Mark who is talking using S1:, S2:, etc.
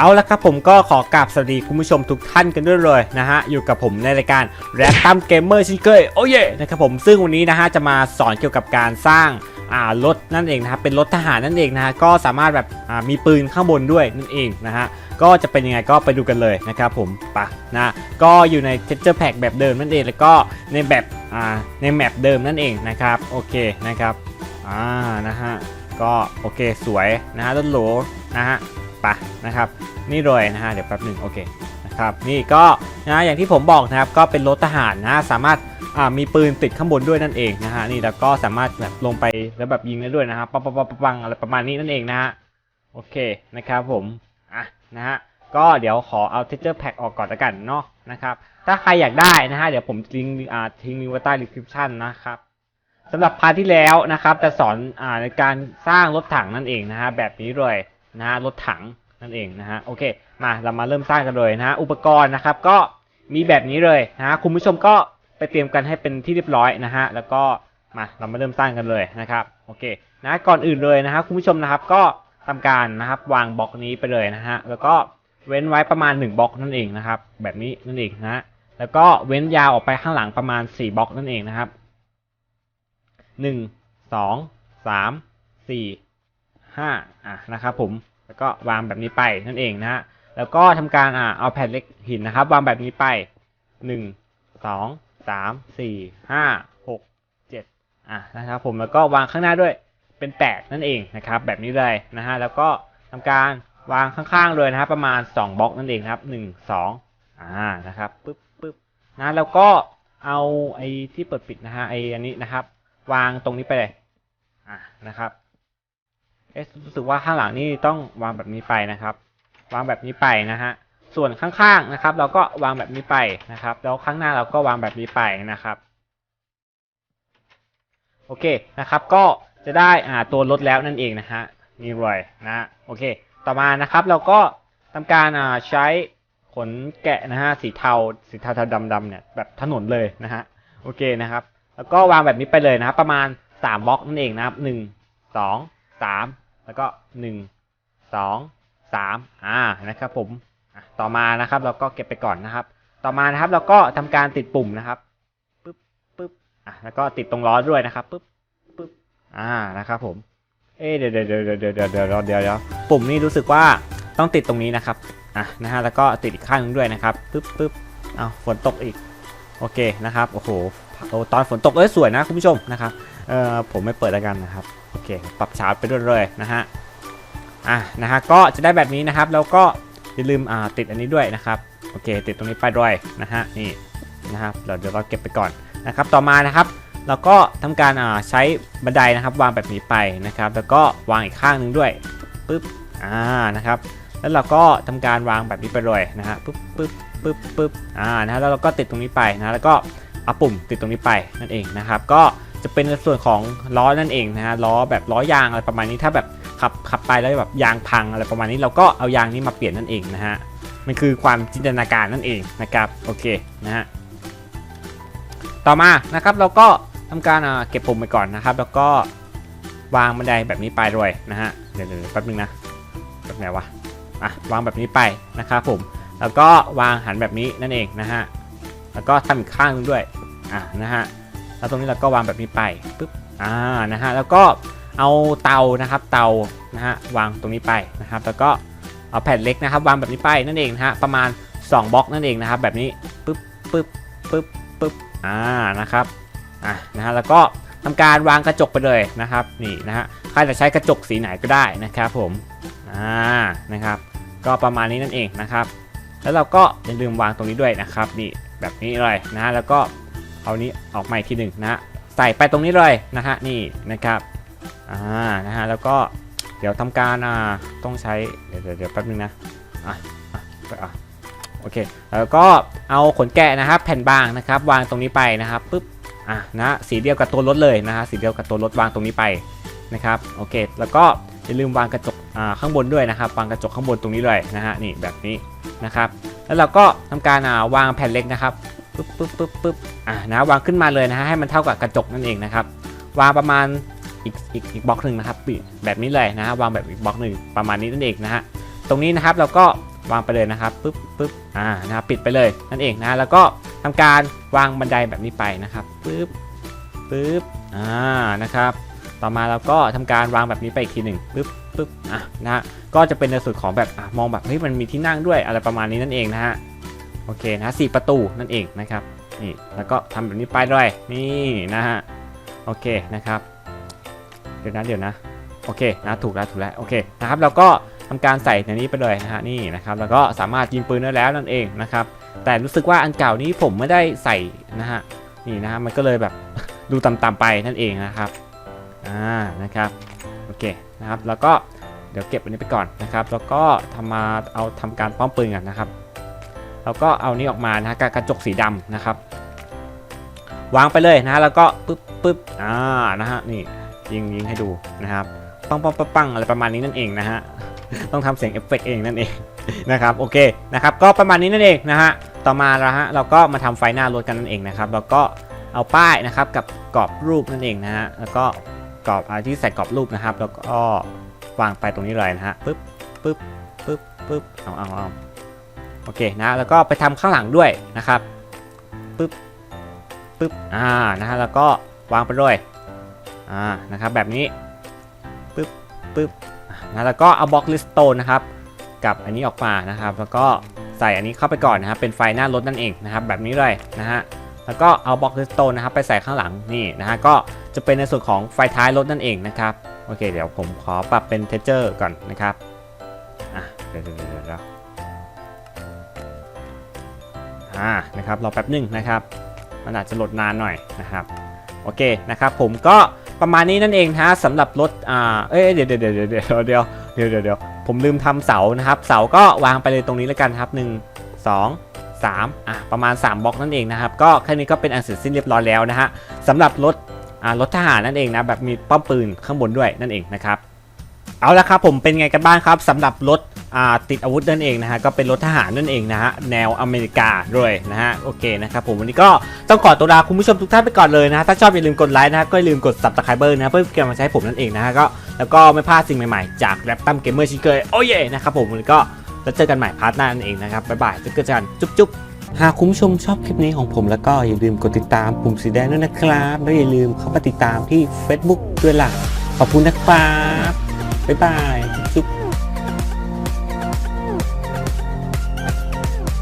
S1: เอาละครับผมก็ขอกราบสวัสดีคุณผู้ชมทุกท่านกันด้วยเลยนะฮะอยู่กับผมในรายการแรปตัมเกมเมอร์ชินเคยโอ้เย่นะครับผมซึ่งวันนี้นะฮะจะมาสอนเกี่ยวกับการสร้างอ่ารถนั่นเองนะครับเป็นรถทหารนั่นเองนะฮะก็สามารถแบบอ่ามีปืนข้างบนด้วยนั่นเองนะฮะก็จะเป็นยังไงก็ไปดูกันเลยนะครับผมไปะนะก็อยู่ใน texture pack แบบเดิมนั่นเองแล้วก็ในแบบอ่าในแมปเดิมนั่นเองนะครับโอเคนะครับอ่านะฮะก็โอเคสวยนะฮะรถโหลนะฮะไปะนะครับ นี่เลยนะฮะเดี๋ยวแป๊บหนึ่งโอเคนะครับนี่ก็นะอย่างที่ผมบอกนะครับก็เป็นรถทหารนะสามารถมีปืนติดข้างบนด้วยนั่นเองนะฮะนี่แล้วก็สามารถแบบลงไปแล้วแบบยิงได้ด้วยนะครับปังปังปังอะไรประมาณนี้นั่นเองนะฮะโอเคนะครับผมอะนะฮะก็เดี๋ยวขอเอา texture pack ออกก่อนละกันเนาะนะครับถ้าใครอยากได้นะฮะเดี๋ยวผมลิงก์อ่าทิ้งลิงก์ไว้ใต้ description นะครับสำหรับพาร์ทที่แล้วนะครับจะสอนอ่าในการสร้างรถถังนั่นเองนะฮะแบบนี้เลย นะฮะรถถังนั่นเองนะฮะโอเคมาเรามาเริ่มสร้างกันเลยนะฮะอุปกรณ์นะครับก็มีแบบนี้เลยนะฮะคุณผู้ชมก็ไปเตรียมกันให้เป็นที่เรียบร้อยนะฮะแล้วก็มาเรามาเริ่มสร้างกันเลยนะครับโอเคนะก่อนอื่นเลยนะฮะคุณผู้ชมนะครับก็ทำการนะครับวางบล็อกนี้ไปเลยนะฮะแล้วก็เว้นไว้ประมาณ 1บล็อกนั่นเองนะครับแบบนี้นั่นเองนะฮะแล้วก็เว้นยาวออกไปข้างหลังประมาณ 4บล็อกนั่นเองนะครับ 1 2 3 4 5อะนะครับผมแล้วก็วางแบบนี้ไปนั่นเองนะฮะแล้วก็ทำการอ่าเอาแผ่นเล็กหินนะครับ วางแบบนี้ไปหนึ่งสองสามสี่ห้าหกเจ็ดอะนะครับผมแล้วก็วางข้างหน้าด้วยเป็นแปดนั่นเองนะครับแบบนี้เลยนะฮะแล้วก็ทำการวางข้างๆเลยนะครับประมาณ 2บล็อกนั่นเองครับหนึ่งสองอ่านะครับปึ๊บปึ๊บนะแล้วก็เอาไอ้ที่เปิดปิดนะฮะไอ้อันนี้นะครับ วางตรงนี้ไปเลยอ่านะครับ เอ๊ะรู้สึกว่าข้างหลังนี่ต้องวางแบบนี้ไปนะครับ วางแบบนี้ไปนะฮะส่วนข้างๆนะครับ เราก็วางแบบนี้ไปนะครับ แล้วข้างหน้าเราก็วางแบบนี้ไปนะครับโอเคนะครับก็จะได้อ่าตัวรถแล้วนั่นเองนะฮะนี่เลยนะโอเค ต่อมานะครับเราก็ทำการอ่าใช้ขนแกะนะฮะสีเทาสีเทาๆดำๆเนี่ยแบบถนนเลยนะฮะโอเคนะครับ แล้วก็วางแบบนี้ไปเลยนะครับประมาณ3บล็อกนั่นเองนะครับ 1 2 3 แล้วก็ 1 2 3อ่านะครับผมต่อมานะครับเราก็เก็บไปก่อนนะครับ ต่อมานะครับเราก็ทำการติดปุ่มนะครับปึ๊บปึ๊บอะแล้วก็ติดตรงล้อด้วยนะครับปึ๊บปึ๊บอ่านะครับผมเอ๊เดี๋ยวเดี๋ยวเดี๋ยวเดี๋ยวเดี๋ยวเดี๋ยวเดี๋ยวปุ่มนี่รู้สึกว่าต้องติดตรงนี้นะครับอะนะฮะแล้วก็ติดอีกข้างนึงด้วยนะครับปึ๊บปึ๊บเอาฝนตกอีกโอเคนะครับโอ้โหโอตอนฝนตกเอ้ยสวยนะคุณผู้ชมนะครับเออผมไม่เปิดแล้วกันนะครับ โอเคปรับชาร์จไปด้วยเลยนะฮะอะนะฮะก็จะได้แบบนี้นะครับ แล้วก็อย่าลืมอ่าติดอันนี้ด้วยนะครับโอเค ติดตรงนี้ไปด้วยนะฮะนี่นะครับเดี๋ยวเดี๋ยวเราเก็บไปก่อนนะครับ ต่อมานะครับเราก็ทำการอ่าใช้บันไดนะครับ วางแบบนี้ไปนะครับ แล้วก็วางอีกข้างหนึ่งด้วยปึ๊บอ่านะครับ แล้วเราก็ทำการวางแบบนี้ไปเลยนะฮะปึ๊บปึ๊บปึ๊บปึ๊บอ่านะฮะแล้วเราก็ติดตรงนี้ไปนะแล้วก็เอาปุ่มติดตรงนี้ไปนั่นเองนะครับ ก็ จะเป็นในส่วนของล้อนั่นเองนะฮะล้อแบบล้อยางอะไรประมาณนี้ถ้าแบบขับขับไปแล้วแบบยางพังอะไรประมาณนี้เราก็เอายางนี้มาเปลี่ยนนั่นเองนะฮะมันคือความจินตนาการนั่นเองนะครับโอเคนะฮะต่อมานะครับเราก็ทำการอ่าเก็บปุ่มไปก่อนนะครับ แล้วก็วางบันไดแบบนี้ไปด้วยนะฮะเดี๋ยวแป๊บนึงนะแบบไหนวะอะวางแบบนี้ไปนะครับผมแล้วก็วางหันแบบนี้นั่นเองนะฮะแล้วก็ทำอีกข้างนึงด้วยอะนะฮะ แล้วตรงนี้เราก็วางแบบนี้ไปปุ๊บอ่านะฮะแล้วก็เอาเตานะครับเตานะฮะวางตรงนี้ไปนะครับ แล้วก็เอาแผ่นเล็กนะครับ วางแบบนี้ไปนั่นเองนะฮะประมาณ 2บล็อกนั่นเองนะครับ แบบนี้ปุ๊บปุ๊บปุ๊บปุ๊บอ่านะครับอะนะฮะแล้วก็ทำการวางกระจกไปเลยนะครับนี่นะฮะใครจะใช้กระจกสีไหนก็ได้นะครับผมอ่านะครับ ก็ประมาณนี้นั่นเองนะครับ แล้วเราก็อย่าลืมวางตรงนี้ด้วยนะครับนี่แบบนี้เลยนะฮะแล้วก็ เอานี้ออกมาอีกทีหนึ่งนะฮะใส่ไปตรงนี้เลยนะฮะนี่นะครับอ่านะฮะแล้วก็เดี๋ยวทำการอ่าต้องใช้เดี๋ยวเดี๋ยวแป๊บนึงนะอะอะอะโอเคแล้วก็เอาขนแกะนะครับแผ่นบางนะครับ วางตรงนี้ไปนะครับปุ๊บอะนะสีเดียวกับตัวรถเลยนะฮะสีเดียวกับตัวรถวางตรงนี้ไปนะครับโอเค แล้วก็อย่าลืมวางกระจกอ่าข้างบนด้วยนะครับวางกระจกข้างบนตรงนี้เลยนะฮะนี่แบบนี้นะครับ แล้วเราก็ทำการอ่าวางแผ่นเล็กนะครับ ปึ๊บปึ๊บปึ๊บปึ๊บอ่านะวางขึ้นมาเลยนะฮะให้มันเท่ากับกระจกนั่นเองนะครับ วางประมาณอีกอีกอีกบล็อกหนึ่งนะครับแบบนี้เลยนะฮะวางแบบอีกบล็อกหนึ่งประมาณนี้นั่นเองนะฮะตรงนี้นะครับเราก็วางไปเลยนะครับปึ๊บปึ๊บอ่านะครับปิดไปเลยนั่นเองนะแล้วก็ทำการวางบันไดแบบนี้ไปนะครับปึ๊บปึ๊บอ่านะครับต่อมาเราก็ทำการวางแบบนี้ไปอีกทีหนึ่งปึ๊บปึ๊บอะนะฮะก็จะเป็นในส่วนของแบบอะมองแบบเฮ้ยมันมีที่นั่งด้วยอะไรประมาณนี้นั่นเองนะฮะ โอเคนะสี่ประตูนั่นเองนะครับนี่แล้วก็ทำแบบนี้ไปด้วยนี่นะฮะโอเคนะครับเดี๋ยวนะเดี๋ยวนะโอเคนะถูกแล้วถูกแล้วโอเคนะครับแล้วก็ทำการใส่ในนี้ไปเลยนะฮะนี่นะครับแล้วก็สามารถยิงปืนได้แล้วนั่นเองนะครับแต่รู้สึกว่าอันเก่านี้ผมไม่ได้ใส่นะฮะนี่นะฮะมันก็เลยแบบดูต่ำๆไปนั่นเองนะครับอ่านะครับโอเคนะครับแล้วก็เดี๋ยวเก็บอันนี้ไปก่อนนะครับ แล้วก็ทำมาเอาทำการป้อมปืนกันนะครับ แล้วก็เอานี้ออกมานะฮะกระจกสีดำนะครับ วางไปเลยนะฮะแล้วก็ปึ๊บปึ๊บอ่านะฮะนี่ยิงยิงให้ดูนะครับปังปังปังปังอะไรประมาณนี้นั่นเองนะฮะต้องทำเสียงเอฟเฟกต์เองนั่นเองนะครับโอเคนะครับก็ประมาณนี้นั่นเองนะฮะต่อมาแล้วฮะเราก็มาทำไฟหน้ารถกันนั่นเองนะครับแล้วก็เอาป้ายนะครับกับกรอบรูปนั่นเองนะฮะแล้วก็กรอบอะไรที่ใส่กรอบรูปนะครับ แล้วก็วางไปตรงนี้เลยนะฮะปึ๊บปึ๊บปึ๊บปึ๊บเอาเอาเอา อเคนะแล้วก็ไปทำข้างหลังด้วยนะครับปึ๊บปึ๊บอ่านะฮะแล้วก็วางไปด้วยอ่านะครับแบบนี้ปึ๊บปึ๊บนะแล้วก็เอาบล็อกลิสโตนนะครับกับอันนี้ออกมานะครับ แล้วก็ใส่อันนี้เข้าไปก่อนนะครับเป็นไฟหน้ารถนั่นเองนะครับแบบนี้เลยนะฮะแล้วก็เอาบล็อกลิสโตนนะครับไปใส่ข้างหลังนี่นะฮะก็จะเป็นในส่วนของไฟท้ายรถนั่นเองนะครับโอเคเดี๋ยวผมขอปรับเป็นเทเจอร์ก่อนนะครับอะเดี๋ยวเดี๋ยวเดี๋ยว อ่านะครับรอแป๊บนึงนะครับมันอาจจะโหลดนานหน่อยนะครับโอเคนะครับผมก็ประมาณนี้นั่นเองฮะสำหรับรถอ่าเอ้ยเดี๋ยวเดี๋ยวเดี๋ยวเดี๋ยวเดี๋ยวเดี๋ยวเดี๋ยวผมลืมทำเสานะครับ เสาก็วางไปเลยตรงนี้แล้วกันครับหนึ่งสองสามอะประมาณ 3บล็อกนั่นเองนะครับก็แค่นี้ก็เป็นอันเสร็จสิ้นเรียบร้อยแล้วนะฮะสำหรับรถอ่ารถทหารนั่นเองนะแบบมีป้อมปืนข้างบนด้วยนั่นเองนะครับ เอาละครับผมเป็นไงกันบ้างครับสำหรับรถติดอาวุธนั่นเองนะฮะก็เป็นรถทหารนั่นเองนะฮะแนวอเมริกาด้วยนะฮะโอเคนะครับผมวันนี้ก็ต้องขอตัวลาคุณผู้ชมทุกท่านไปก่อนเลยนะฮะถ้าชอบอย่าลืมกดไลค์นะฮะก็อย่าลืมกด subscribe นะเพื่อเกำลังใจให้ผมนั่นเองนะฮะก็แล้วก็ไม่พลาดสิ่งใหม่ๆจากแรปตัมเกมเมอร์ชิเคยโอ้ยนะครับผมวันนี้ก็แล้วเจอกันใหม่พาร์ทหน้านั่นเองนะครับบ๊ายบายเจอกันจุ๊บจุ๊บหากคุณผู้ชมชอบคลิปนี้ของผมแล้วก็อย่าลืมกดติดตามปุ่มสีแดงด้วยนะครับ แล้วอย่าลืมเข้ามาติดตามที่ Facebook ด้วยล่ะขอบคุณนะครับ บ๊ายบาย